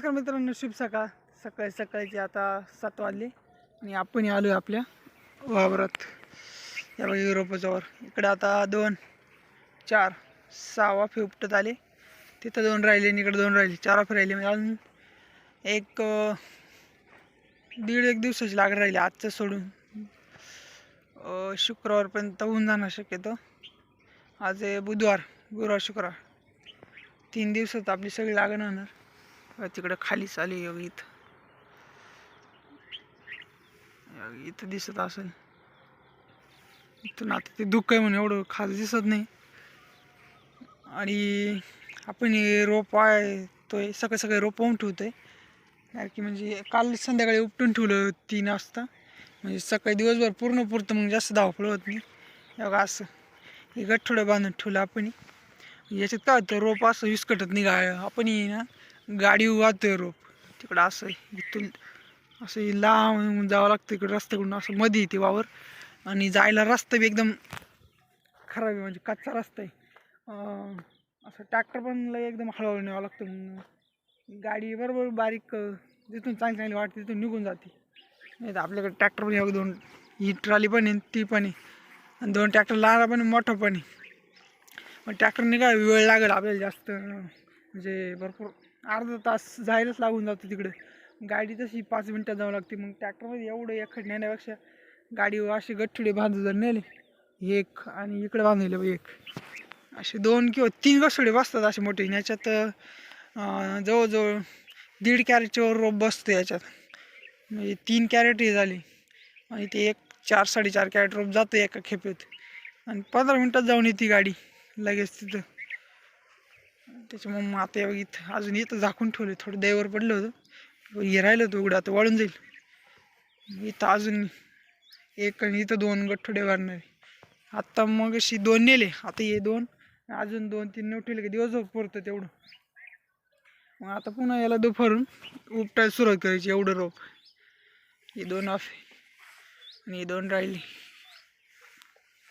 नमस्कार मित्रांनो शुभ सकाळ. सकाळी सकाळची आता सात वाजले आणि आपण आलो आहे आपल्या वावरात. या बघा युरोपाच्यावर इकडे आता दोन चार सहा वाफे उपटत आले. तिथं दोन राहिले आणि इकडे दोन राहिले. चार वाफे राहिले. म्हणजे अजून एक दीड एक दिवसाची लागत राहिली आजचं सोडून. शुक्रवारपर्यंत होऊन जाणार शक्यतो. आज आहे बुधवार गुरुवार शुक्रवार. तीन दिवसात आपली सगळी लागण होणार. तिकडं खाली चालू आहे इथं. इथं दिसत असेल. इथून आता ते दुःख आहे म्हणून एवढं खास दिसत नाही. आणि आपण हे रोप आहे तो सकाळी सकाळी रोप ठेवतो आहे की म्हणजे काल संध्याकाळी उपटून ठेवलं तीन वाजता. म्हणजे सकाळी दिवसभर पूर्ण पुरतं मग जास्त धावपळ होत नाही. एवढं असं. हे गठ्ठोडं बांधून ठेवलं आपण याच्यात काय होतं रोप असं विस्कटत नाही गा आपण ना गाडी वाहतोय रोप. तिकडं असं आहे. इथून असं लांब जावं लागतं इकडं रस्त्याकडून असं मध्ये येते वावर. आणि जायला रस्ता बी एकदम खराब आहे म्हणजे कच्चा रस्ता आहे. असं ट्रॅक्टर पण लय एकदम हळूहळू न्यावं लागतं गाडी बरोबर बारीक जिथून चांगली चांगली वाटते तिथून निघून जाते. नाही तर आपल्याकडे ट्रॅक्टर पण एक दोन. ही ट्रॉली पण आहे ती पण आहे. आणि दोन ट्रॅक्टर लहान पण मोठं पण आहे. मग ट्रॅक्टरने काय वेळ लागेल आपल्याला जास्त? म्हणजे भरपूर अर्धा तास जायलाच लागून जातो तिकडे. गाडी तशी पाच मिनटं जावं लागते. मग ट्रॅक्टरमध्ये एवढं एखाद नेण्यापेक्षा गाडी अशी गठ्ठुडे बांधू जर नेले एक आणि इकडे बांधले एक. असे दोन किंवा तीन गठुडे बसतात असे मोठे. याच्यात जवळजवळ दीड कॅरेटच्यावर रोप बसतो याच्यात. म्हणजे तीन कॅरेट हे झाली. आणि ते एक चार साडेचार कॅरेट रोप जातं एका खेपेत. आणि पंधरा मिनटात जाऊन येते गाडी. लगेच तिथं. त्याच्यामुळे मग आता इथं अजून इथं झाकून ठेवले थोडं दैवर पडलं होतं. हे राहिलं होतं उघडं आता वाळून जाईल. इथं अजून एक आणि इथं दोन गठ्ठोडे भरणार. आत्ता मग अशी दोन नेले आता हे दोन अजून दोन तीन नेऊ ठेवले की दिवसभर पुरतं तेवढं. मग आता पुन्हा याला दुपारून उपटायला सुरुवात करायची एवढं रोप. हे दोन ऑफ आणि हे दोन राहिले.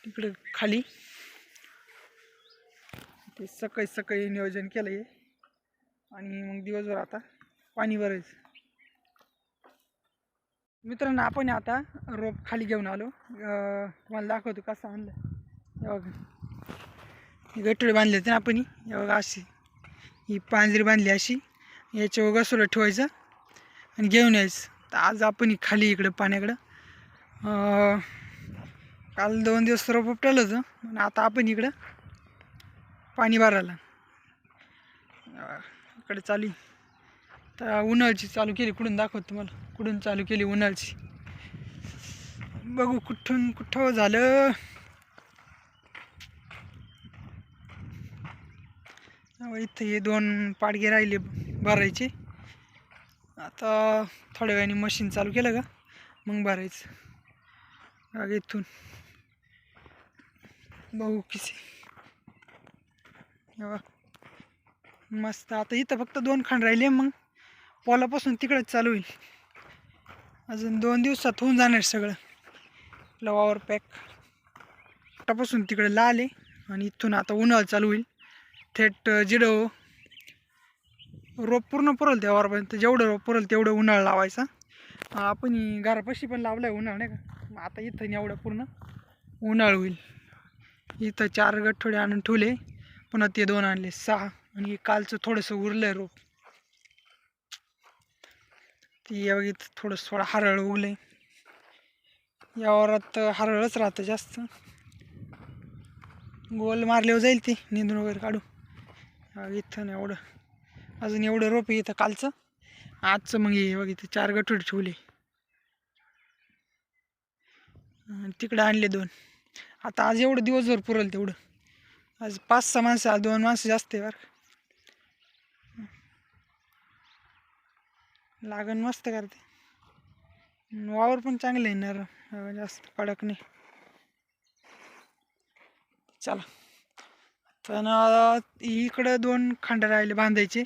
तिकडे खाली. ते सकाळी सकाळी नियोजन केलं आहे आणि मग दिवसभर आता पाणी भरायचं. मित्रांनो आपण आता रोप खाली घेऊन आलो. तुम्हाला दाखवतो कसं आणलं. हे बघा. ही बांधले होते ना आपण बघा अशी. ही पांजरी बांधली अशी. याच्यावर घसोला ठेवायचं आणि घेऊन यायचं. तर आज आपण खाली इकडं पाण्याकडं. काल दोन दिवस रोप उपटलं होतं. आता आपण इकडं पाणी भरायला. इकडे चालू तर उन्हाळची चालू केली कुठून दाखवत तुम्हाला? कुठून चालू केली उन्हाळची बघू कुठून कुठं झालं? इथं हे दोन पाडगे राहिले भरायचे. आता थोड्या वेळाने मशीन चालू केलं का? मग भरायचं. इथून. बघू किती. मस्त. आता इथं फक्त दोन खंड राहिले मग पोलापासून तिकडंच चालू होईल. अजून दोन दिवसात होऊन जाणार सगळं. आपलं वावर पॅक. आतापासून तिकडे लाल आहे आणि इथून आता उन्हाळा चालू होईल. थेट जिडं हो. रोप पूर्ण पुरल त्या वावरापर्यंत जेवढं रोप पुरल तेवढं उन्हाळा लावायचा. आपण घरापाशी पण लावलं आहे उन्हाळा नाही का? मग आता इथं एवढं पूर्ण. उन्हाळ होईल. इथं चार गठ्ठोडे आणून ठेवले. पुन्हा ते दोन आणले सहा. आणि कालचं थोडंसं उरलं आहे रोप. ती या इथं थोडंसं थोडं हरळ उगलंय या वावरात हरळच राहतं जास्त. गोल मारल्यावर जाईल ते निंदून वगैरे काढू इथं नाही एवढं. अजून एवढं रोप येतं इथं कालचं. आजचं मग हे बघ इथं चार गठोडे ठेवले. तिकडं आणले दोन. आता आज एवढं दिवसभर पुरल तेवढं. आज पाच सहा माणसं दोन माणसं जास्त आहे बरं लागण मस्त करते वावर पण चांगलं येणार जास्त कडक नाही चला तर इकडं दोन खांड राहिले बांधायचे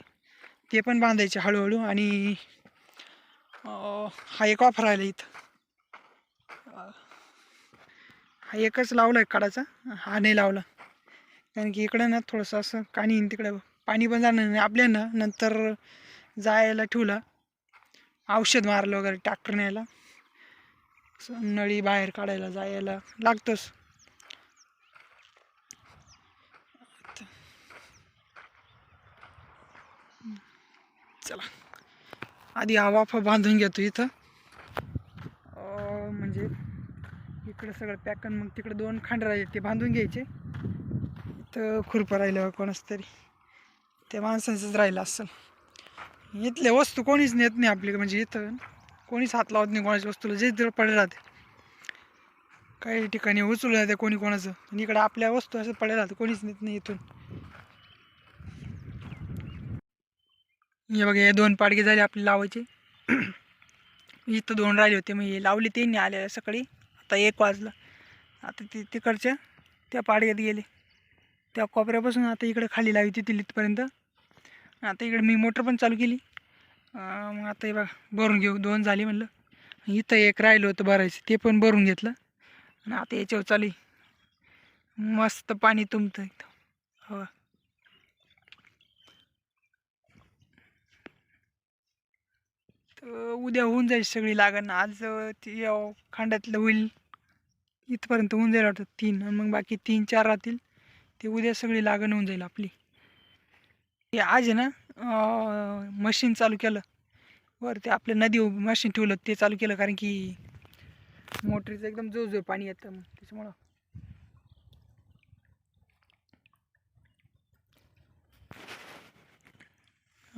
ते पण बांधायचे हळूहळू आणि हा एक वाफर राहिला इथं हा एकच लावला आहे काढायचा हा नाही लावला कारण की इकडं ना थोडंसं असं काणी तिकडं पाणी पण जाणार नाही. आपल्या ना नंतर जायला ठेवला. औषध मारलं वगैरे ट्रॅक्टर न्यायला. नळी बाहेर काढायला जायला लागतंच. चला. आधी हा वाफा बांधून घेतो इथं. म्हणजे इकडं सगळं पॅकन मग तिकडे दोन खांड राहिले ते बांधून घ्यायचे. तर खुरपं राहिलं कोणाच तरी त्या माणसांचंच राहिलं असेल. इथल्या वस्तू कोणीच नेत नाही आपली म्हणजे इथं. कोणीच हात लावत नाही कोणाच्या वस्तूला जे तिथं पडे राहते. काही ठिकाणी उचलून जाते कोणी कोणाचं. आणि इकडे आपल्या वस्तू असं पडे राहते कोणीच नेत नाही इथून. हे बघा हे दोन पाडगे झाले आपले लावायचे. इथं दोन राहिले होते मग हे लावले नाही आले सकाळी. आता एक वाजला. आता ते तिकडच्या त्या पाडग्यात गेले. त्या कोपऱ्यापासून आता इकडे खाली लावी होती इथपर्यंत आता इकडे मी मोटर पण चालू केली. मग आता हे बघा भरून घेऊ. दोन झाली म्हणलं. इथं एक राहिलं होतं भरायचं ते पण भरून घेतलं. आणि आता याच्यावर चालू मस्त पाणी तुमतं इथं. हो. तर उद्या होऊन जाईल सगळी लागण. आज ती अं, खांडातलं होईल. इथपर्यंत होऊन जाईल वाटतं तीन. मग बाकी तीन चार राहतील. ते उद्या सगळी लागण होऊन जाईल आपली. हे आज आहे ना मशीन चालू केलं. बरं ते आपल्या नदी मशीन ठेवलं ते चालू केलं कारण की मोटरीचं एकदम जोर पाणी येतं मग त्याच्यामुळं